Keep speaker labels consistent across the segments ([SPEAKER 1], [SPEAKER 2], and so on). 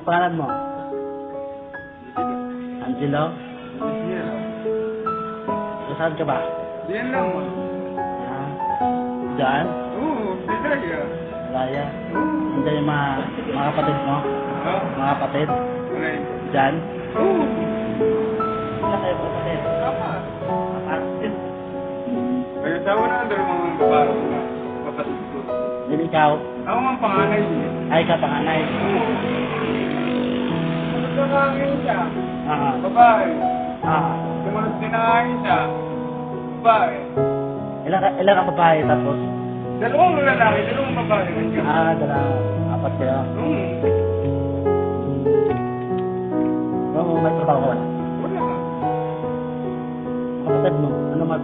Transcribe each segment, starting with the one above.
[SPEAKER 1] Ang pangalan mo? Angelo? Saan ka ba?
[SPEAKER 2] Yan lang.
[SPEAKER 1] Diyan?
[SPEAKER 2] Oo, Bidaya.
[SPEAKER 1] Laya? Andiyan yung mga, mga kapatid mo?
[SPEAKER 2] Ha?
[SPEAKER 1] Mga kapatid?
[SPEAKER 2] Alay.
[SPEAKER 1] Diyan?
[SPEAKER 2] Oo.
[SPEAKER 1] Wala kayo kapatid?
[SPEAKER 2] Tama.
[SPEAKER 1] Kapatid?
[SPEAKER 2] Kaya tawa na ang dalawang babae kapatid ko.
[SPEAKER 1] Din ikaw?
[SPEAKER 2] Ako ang panganay.
[SPEAKER 1] Ay, ka panganay?
[SPEAKER 2] Ano kangin siya?
[SPEAKER 1] Ah,
[SPEAKER 2] Babae.
[SPEAKER 1] ah.
[SPEAKER 2] Sumunod din na siya. Babae.
[SPEAKER 1] Ilan, ka- ilan ang babae tapos?
[SPEAKER 2] Dalawang lalaki, dalawang babae.
[SPEAKER 1] Ah, dalawa. Apat kayo.
[SPEAKER 2] Oo.
[SPEAKER 1] Oo, may trabaho ka.
[SPEAKER 2] Wala.
[SPEAKER 1] Kapatid mo, ano mga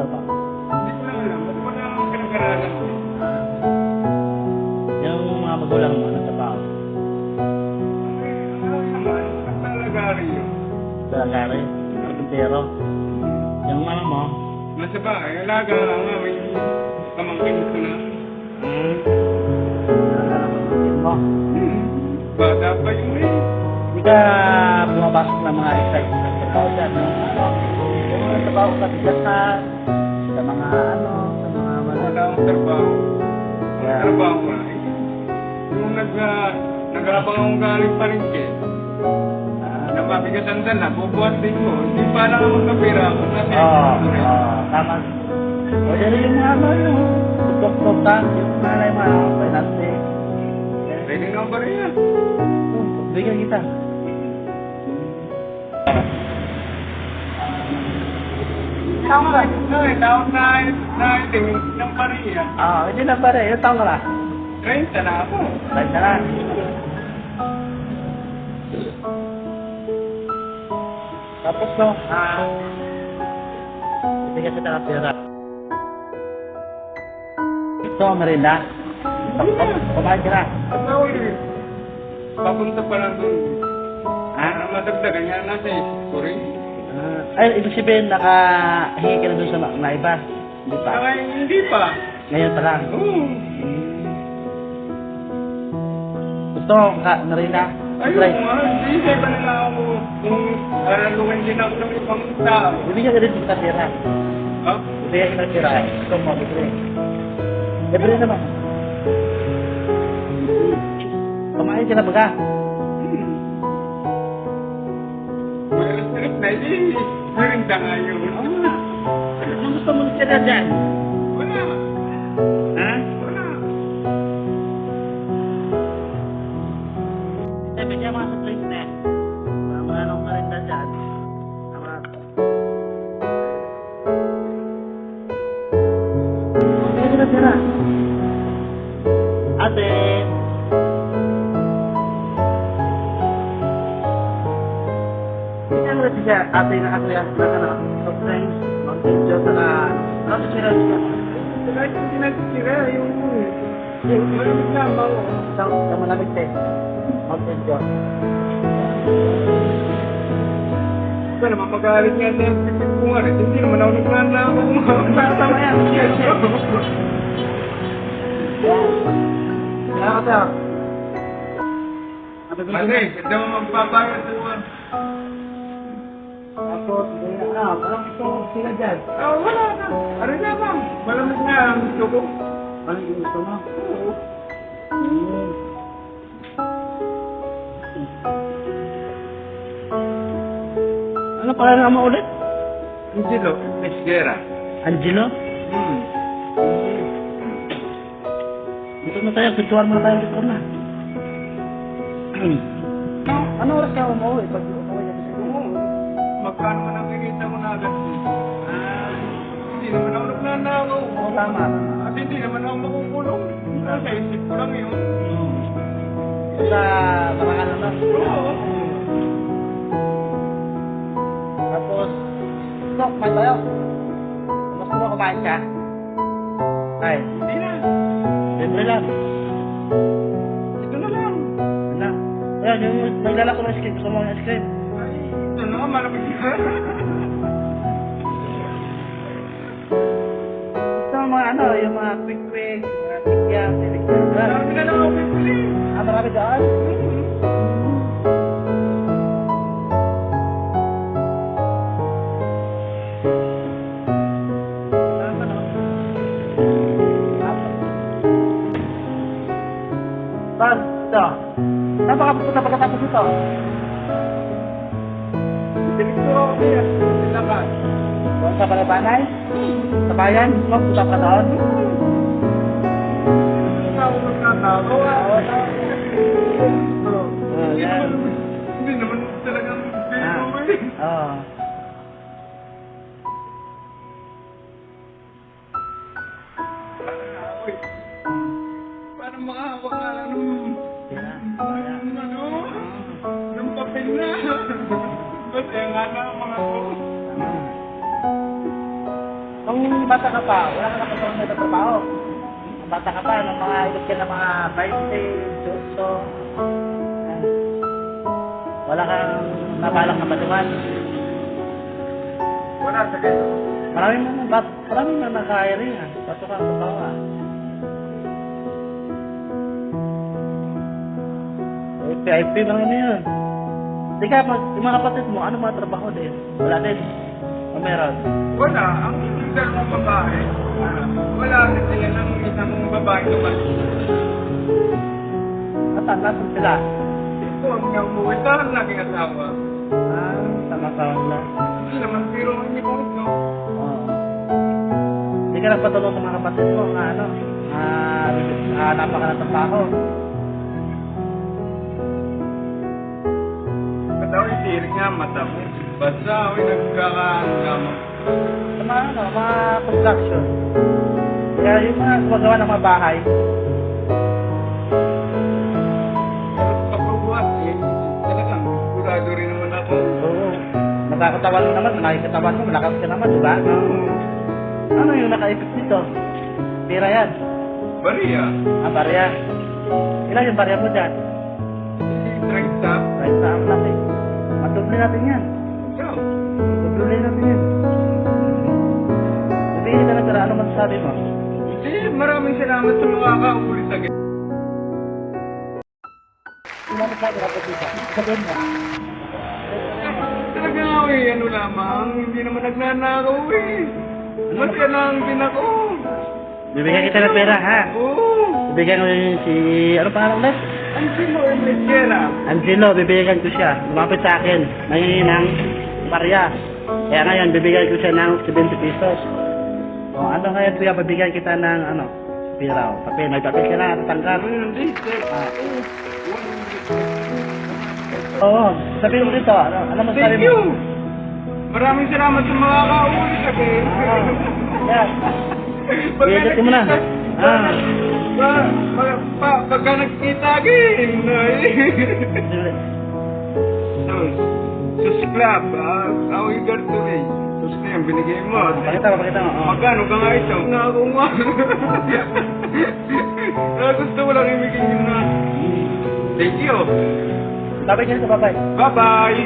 [SPEAKER 2] Nasa bahay, alaga nga, may pamangkin ko na.
[SPEAKER 1] hmm, mo?
[SPEAKER 2] Hmm. Bata pa yun eh.
[SPEAKER 1] Ka bumabasok ng mga exercise sa trabaho dyan. no? Mga trabaho ka bigasan, sa mga ano, sa mga
[SPEAKER 2] Wala
[SPEAKER 1] mga...
[SPEAKER 2] akong trabaho. Ang
[SPEAKER 1] Yeah.
[SPEAKER 2] trabaho nga eh. Yung nag, uh, nag-abang akong galing pa rin eh.
[SPEAKER 1] Ah,
[SPEAKER 2] Na mabigasan din na, bubuhat din ko. Hindi pa lang ako magkapira. Ako kasi.
[SPEAKER 1] Oo, oo, tama. O yan yung mga ano, yung ka, yung nanay mo, ano, finance.
[SPEAKER 2] Pwede na ba rin yan?
[SPEAKER 1] Bigyan kita.
[SPEAKER 2] Taon na. Ay, taon na, na, ng pariya.
[SPEAKER 1] Ah, hindi na pare. Ilang taong ka na?
[SPEAKER 2] 30 na ako.
[SPEAKER 1] Balik ka na. Tapos no, ah, bigyan kita ng pera. Ito, merinda. Kumain ka na.
[SPEAKER 2] Eh, papunta pa lang doon.
[SPEAKER 1] Ha?
[SPEAKER 2] Para madagdagan niya nasa rin.
[SPEAKER 1] Ah, ay, ibig sabihin, nakahingi ka na doon sa na, na iba. Hindi pa.
[SPEAKER 2] Saka hindi pa.
[SPEAKER 1] Ngayon pa lang.
[SPEAKER 2] Oo.
[SPEAKER 1] Gusto ka, merinda?
[SPEAKER 2] Ayun
[SPEAKER 1] Try.
[SPEAKER 2] nga, hindi pa nila ako kung aralungan din ako ng ibang tao.
[SPEAKER 1] Bibigyan ka rin kita pera.
[SPEAKER 2] Ha?
[SPEAKER 1] Bibigyan kita pera. Gusto mo, bibigyan. Libre naman. Kumain ka na baga.
[SPEAKER 2] Hmm. May alas na hindi. Narinda nga yun.
[SPEAKER 1] Ano gusto mo na dyan? Okay, na tira. Ate. Hindi mo rin siya, ate na ate na ano, soft drinks, mountain dew, saka, ano sa sila siya?
[SPEAKER 2] Kahit hindi nagtitira, yung... Yung malamig na ako.
[SPEAKER 1] Isang, isang malamig te. Mountain
[SPEAKER 2] Ito naman magalit nga din. Kung rin, hindi naman ako nagnana ako.
[SPEAKER 1] Tama yan, share, share. Sir.
[SPEAKER 2] Mali, ito mo magpapayat naman.
[SPEAKER 1] Tapos, hindi na, ano, anong gusto mo sila dyan?
[SPEAKER 2] Ah, wala na. Ano na ma'am? Malamig na ang gusto ko.
[SPEAKER 1] Ano yung gusto mo?
[SPEAKER 2] Oo.
[SPEAKER 1] Hmm. Ano pala mo ulit?
[SPEAKER 2] Angelo, Esguera.
[SPEAKER 1] Angelo?
[SPEAKER 2] Hmm.
[SPEAKER 1] Dito na tayo, picturean mo na tayo dito na. ano oras ka umuwi pag umuwi sa
[SPEAKER 2] Oo. Magkano man ang kikita mo na agad? Ah, hindi naman ako nagnanakaw.
[SPEAKER 1] Oo, tama.
[SPEAKER 2] At hindi naman ako makukulong. Nasa isip ko lang yun.
[SPEAKER 1] Sa barangan naman.
[SPEAKER 2] Oo.
[SPEAKER 1] Ito, kumain tayo. Mas mo kumain ka? Ay,
[SPEAKER 2] Hindi na.
[SPEAKER 1] libre lang.
[SPEAKER 2] Ito na lang.
[SPEAKER 1] Ano? Ayan, yung naglalako ng cream. Gusto mo ng cream?
[SPEAKER 2] Ay, na nga, malamig na.
[SPEAKER 1] Gusto mo mga ano, yung mga quick quick, mga tikya, tilikya.
[SPEAKER 2] Marami na lang ako bibili.
[SPEAKER 1] Ah, marami daan?
[SPEAKER 2] Hmm.
[SPEAKER 1] Saan? Ito. Saan baka pupunta pagkatapos ito?
[SPEAKER 2] Diretso ako kaya. Sa
[SPEAKER 1] labas. Sa palabanay? Sa bayan? Magpunta ka doon?
[SPEAKER 2] Kasi nga na mga ko.
[SPEAKER 1] Nung bata ka pa, wala ka nakatawag na trabaho. Nung bata ka pa, nung mga edad ka na mga 20, 18, yan. wala kang nabalak na batuan.
[SPEAKER 2] Wala sa kayo.
[SPEAKER 1] Marami na, bat, marami na naka-hiring ah. Bato ka ang trabaho ah. Eh, PIP lang ano yun. Di ka, mag, yung mga kapatid mo, ano mga trabaho din? Wala din. O meron?
[SPEAKER 2] Wala, ang dalawang babae. Wala rin sila ng isang babae naman.
[SPEAKER 1] Nasaan, nasaan sila?
[SPEAKER 2] Ito ang nga umuwi sa naging asawa.
[SPEAKER 1] Ah, sama taon na.
[SPEAKER 2] Hindi naman pero hindi ko ito.
[SPEAKER 1] Oo. Hindi ka nagpatulong sa mga kapatid mo nga ano, ah, ah, napaka ng trabaho.
[SPEAKER 2] Kataw yung tirik nga mata mo. Basta.
[SPEAKER 1] Sa mga ano, mga construction. Kaya yung mga gumagawa ng mga bahay,
[SPEAKER 2] pagbubuhat eh, talagang kurado rin naman ako.
[SPEAKER 1] oo. Nagkakatawan mo naman, nakikatawan mo, malakas ka naman, di ba? Ano yung naka-effect dito? Pira yan.
[SPEAKER 2] Bariya.
[SPEAKER 1] Ah, barya. Ilan yung barya mo dyan?
[SPEAKER 2] Strength.
[SPEAKER 1] Right na ang laki. Matubli natin yan. Matubli natin yan. Sabihin ka na ano masasabi mo?
[SPEAKER 2] Hindi, maraming salamat sa mga kauli sa gaya.
[SPEAKER 1] Ilan na sabi dapat dito? Sabihin mo.
[SPEAKER 2] Talaga nga eh, ano lamang, hindi naman nagnanakaw eh. Masaya lang din ako.
[SPEAKER 1] Bibigyan kita ng pera, ha?
[SPEAKER 2] Oo.
[SPEAKER 1] Bibigyan ko yun si... Ano pangalan ulit?
[SPEAKER 2] Ang sino yung mesera.
[SPEAKER 1] Angelo, bibigyan ko siya. Lumapit sa akin. Nangingi ng barya. Kaya ngayon, bibigyan ko siya ng 70 pesos. O ano ngayon, kuya, bibigyan kita ng ano? Piraw. Papel, may papel ka na, tatanggal.
[SPEAKER 2] Hindi, sir.
[SPEAKER 1] Ah. Oo, sabihin mo dito. Ano, ano mo
[SPEAKER 2] Thank you. Maraming salamat sa mga kauli sa gaya.
[SPEAKER 1] Yan. Bigyan ko muna. Ah.
[SPEAKER 2] Pa, pa, pa, pagka nagkita agin. Sus club, ah, ako yung garto eh. Sus na yan, binigay mo.
[SPEAKER 1] Pakita mo, pakita mo.
[SPEAKER 2] Magkano ka nga ito? Nakakuha. Ah, gusto ko lang ibigay yun na. Thank you.
[SPEAKER 1] Niya sa babay.
[SPEAKER 2] Bye-bye.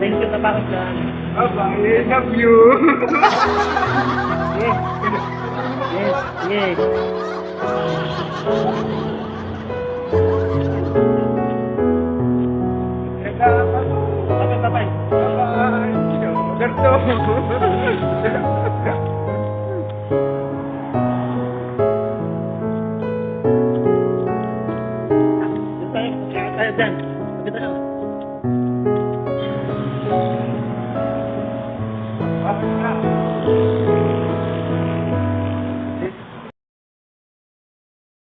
[SPEAKER 1] Thank you sa bakit dyan.
[SPEAKER 2] Bye-bye. Love you.
[SPEAKER 1] Yes. Yes. Yes.
[SPEAKER 2] Teka,